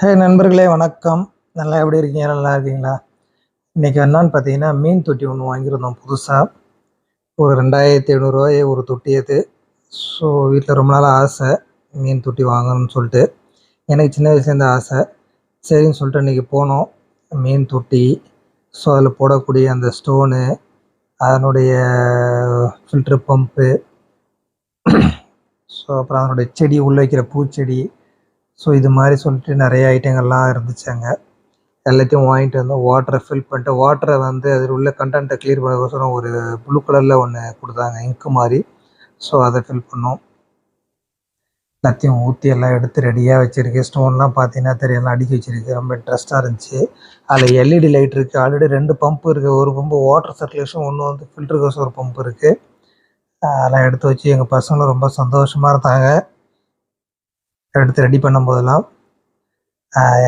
ஹே நண்பர்களே வணக்கம். நல்லா எப்படி இருக்கீங்க? நல்லா இருக்கீங்களா? இன்றைக்கி என்னன்னு பார்த்தீங்கன்னா மீன் தொட்டி ஒன்று வாங்கியிருந்தோம் புதுசாக ஒரு ரெண்டாயிரத்தி ஐநூறுரூவாய் ஒரு தொட்டி அது. ஸோ வீட்டில் ரொம்ப நாள் ஆசை மீன் தொட்டி வாங்கணும்னு சொல்லிட்டு. எனக்கு சின்ன வயசுலேருந்து ஆசை. சரின்னு சொல்லிட்டு இன்றைக்கி போனோம். மீன் தொட்டி. ஸோ அதில் போடக்கூடிய அந்த ஸ்டோனு அதனுடைய ஃபில்ட்ரு பம்ப்பு ஸோ அப்புறம் அதனுடைய செடி உள்ள வைக்கிற பூச்செடி. ஸோ இது மாதிரி சொல்லிட்டு நிறைய ஐட்டங்கள்லாம் இருந்துச்சு அங்கே எல்லாத்தையும் வாங்கிட்டு வந்தோம். வாட்டரை ஃபில் பண்ணிட்டு வாட்டரை வந்து அதில் உள்ள கண்டென்ட்டை கிளியர் பண்ணக்கோசரம் ஒரு ப்ளூ கலரில் ஒன்று கொடுத்தாங்க இங்கு மாதிரி. ஸோ அதை ஃபில் பண்ணோம். எல்லாத்தையும் ஊற்றி எல்லாம் எடுத்து ரெடியாக வச்சுருக்கேன் ஸ்டோன்லாம் பார்த்தீங்கன்னா தெரியலாம் அடுக்கி வச்சுருக்கு. ரொம்ப இன்ட்ரெஸ்ட்டாக இருந்துச்சு. அதில் எல்இடி லைட் இருக்குது ஆல்ரெடி ரெண்டு பம்ப் இருக்குது ஒரு பம்பு வாட்டர் சர்க்குலேஷன் ஒன்று வந்து ஃபில்டருக்கோசம் ஒரு பம்ப் இருக்குது அதெல்லாம் எடுத்து வச்சு எங்கள் பசங்களும் ரொம்ப சந்தோஷமாக இருந்தாங்க. எடுத்து ரெடி பண்ணும்போதெல்லாம்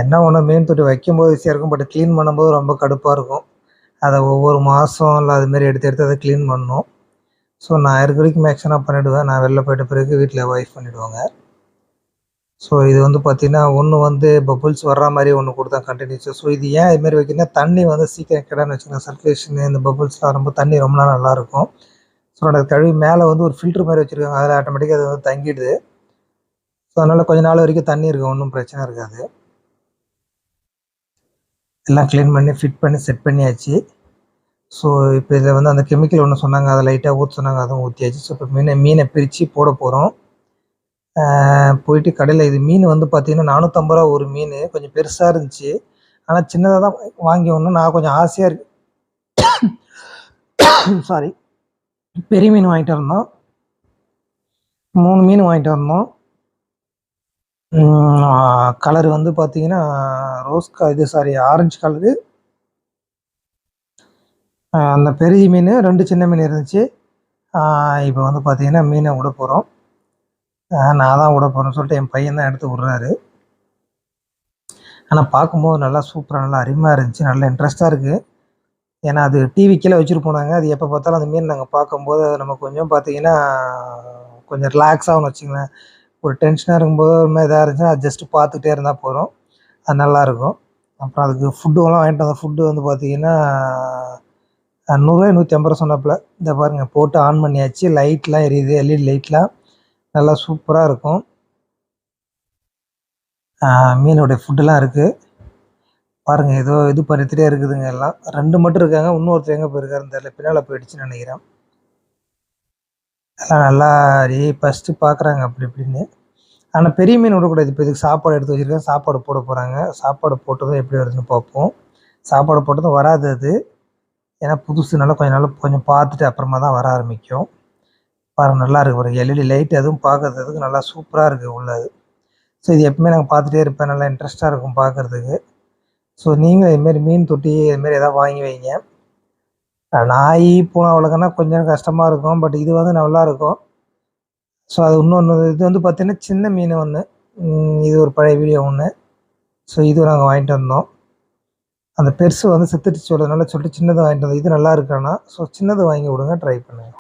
என்ன ஒன்று மீன் தொட்டி வைக்கும்போது ஈஸியாக இருக்கும் பட் க்ளீன் பண்ணும்போது ரொம்ப கடுப்பாக இருக்கும். அதை ஒவ்வொரு மாதம் இல்லை அதுமாரி எடுத்து எடுத்து அதை க்ளீன் பண்ணணும் ஸோ நான் இருக்க வரைக்கும் மேக்ஸிமம் பண்ணிவிடுவேன் நான் வெளில போயிட்ட பிறகு வீட்டில் ஒய்ஃப் பண்ணிவிடுவாங்க ஸோ இது வந்து பார்த்திங்கன்னா ஒன்று வந்து பபுள்ஸ் வர்ற மாதிரி ஒன்று கொடுத்தா கண்டினியூஸாக ஸோ இது ஏன் இதுமாரி வைக்கணும்னா தண்ணி வந்து சீக்கிரம் கிடான்னு வச்சுக்கோங்க. சர்க்குலேஷன் இந்த பபுள்ஸ்லாம் ரொம்ப தண்ணி ரொம்ப நாள் நல்லாயிருக்கும் ஸோ அந்த கழுவி மேலே வந்து ஒரு ஃபில்ட்ரு மாதிரி வச்சுருக்காங்க. அதில் ஆட்டோமேட்டிக்காக அது வந்து தங்கிடுது. ஸோ அதனால் கொஞ்ச நாள் வரைக்கும் தண்ணி இருக்கும் ஒன்றும் பிரச்சனை இருக்காது. எல்லாம் க்ளீன் பண்ணி ஃபிட் பண்ணி செட் பண்ணியாச்சு. ஸோ இப்போ இதை வந்து அந்த கெமிக்கல் ஒன்று சொன்னாங்க அதை லைட்டாக ஊற்ற சொன்னாங்க அதுவும் ஊற்றியாச்சு ஸோ இப்போ மீனை மீனை பிரித்து போட போகிறோம் போயிட்டு கடையில் இது மீன் வந்து பார்த்திங்கன்னா நானூற்றம்பது ரூபா ஒரு மீன். கொஞ்சம் பெருசாக இருந்துச்சு. ஆனால் சின்னதாக தான் வாங்கி ஒன்று நான் கொஞ்சம் ஆசையாக இருக்கு. சாரி பெரிய மீன் வாங்கிட்டு வந்தோம். மூணு மீன் வாங்கிட்டு வந்தோம். கலர் வந்து பார்த்தீங்கன்னா ரோஸ் க இது சாரி ஆரஞ்சு கலரு அந்த பெரிய மீன் ரெண்டு சின்ன மீன் இருந்துச்சு. இப்போ வந்து பார்த்தீங்கன்னா மீனை விட போகிறோம் நான் தான் விட போகிறேன்னு சொல்லிட்டு என் பையன் தான் எடுத்து விட்றாரு. ஆனால் பார்க்கும்போது நல்லா சூப்பராக நல்லா அருமையாக இருந்துச்சு. நல்லா இன்ட்ரெஸ்ட்டாக இருக்குது ஏன்னா அது டிவி கீழே வச்சுட்டு அது எப்போ பார்த்தாலும் அந்த மீன் நாங்கள் பார்க்கும்போது நம்ம கொஞ்சம் பார்த்தீங்கன்னா கொஞ்சம் ரிலாக்ஸ் வச்சுங்களேன் ஒரு டென்ஷனாக இருக்கும்போது ஒரு மாதிரி இதாக இருந்துச்சுன்னா அது ஜஸ்ட்டு பார்த்துட்டே இருந்தால் போகிறோம் அது நல்லாயிருக்கும் அப்புறம் அதுக்கு ஃபுட்டுலாம் வாங்கிட்டு வந்த ஃபுட்டு வந்து பார்த்திங்கன்னா நூறுரூவா நூற்றி ஐம்பது ரூபா சொன்னப்பில். இந்த பாருங்கள் போட்டு ஆன் பண்ணியாச்சு. லைட்லாம் எரியுது எல்இடி லைட்லாம் நல்லா சூப்பராக இருக்கும். மீனுடைய ஃபுட்டுலாம் இருக்குது பாருங்கள் ஏதோ இது பண்ணிட்டுட்டே இருக்குதுங்க எல்லாம். ரெண்டு மட்டும் இருக்காங்க. இன்னொருத்தர் எங்கே போயிருக்காருன்னு தெரியல. பின்னால் போயிடுச்சுன்னு நினைக்கிறேன். எல்லாம் நல்லா ரே ஃபஸ்ட்டு பார்க்குறாங்க அப்படி இப்படின்னு. ஆனால் பெரிய மீன் விடக்கூடாது. இப்போ இதுக்கு சாப்பாடு எடுத்து வச்சுருக்கேன் சாப்பாடு போட போகிறாங்க சாப்பாடு போட்டதும் எப்படி வருதுன்னு பார்ப்போம். சாப்பாடு போட்டதும் வராது அது. ஏன்னா புதுசுனால கொஞ்சம் நாள் கொஞ்சம் பார்த்துட்டு அப்புறமா தான் வர ஆரம்பிக்கும். பாருங்கள் நல்லா இருக்குது எல்இடி லைட் அதுவும் பார்க்குறதுக்கு நல்லா சூப்பராக இருக்குது உள்ளது ஸோ இது எப்பவுமே நாங்கள் பார்த்துட்டே இருப்பேன். நல்லா இன்ட்ரெஸ்ட்டாக இருக்கும் பார்க்குறதுக்கு ஸோ நீங்கள் இதுமாரி மீன் தொட்டி இதுமாரி எதாவது வாங்கி வைங்க. நாய் பூனை வளர்க்கனா கொஞ்சம் கஷ்டமாக இருக்கும். பட் இது வந்து நல்லா இருக்கும் ஸோ அது இன்னொன்று இது வந்து பார்த்திங்கன்னா சின்ன மீன் ஒன்று இது ஒரு பழைய வீடியோ ஒன்று ஸோ இது நாங்கள் வாங்கிட்டு வந்தோம். அந்த பெருசு வந்து செத்துட்டு சொல்கிறதுனால சொல்லிட்டு சின்னது வாங்கிட்டு வந்தோம். இது நல்லா இருக்கானா ஸோ சின்னது வாங்கி விடுங்க ட்ரை பண்ணுங்கள்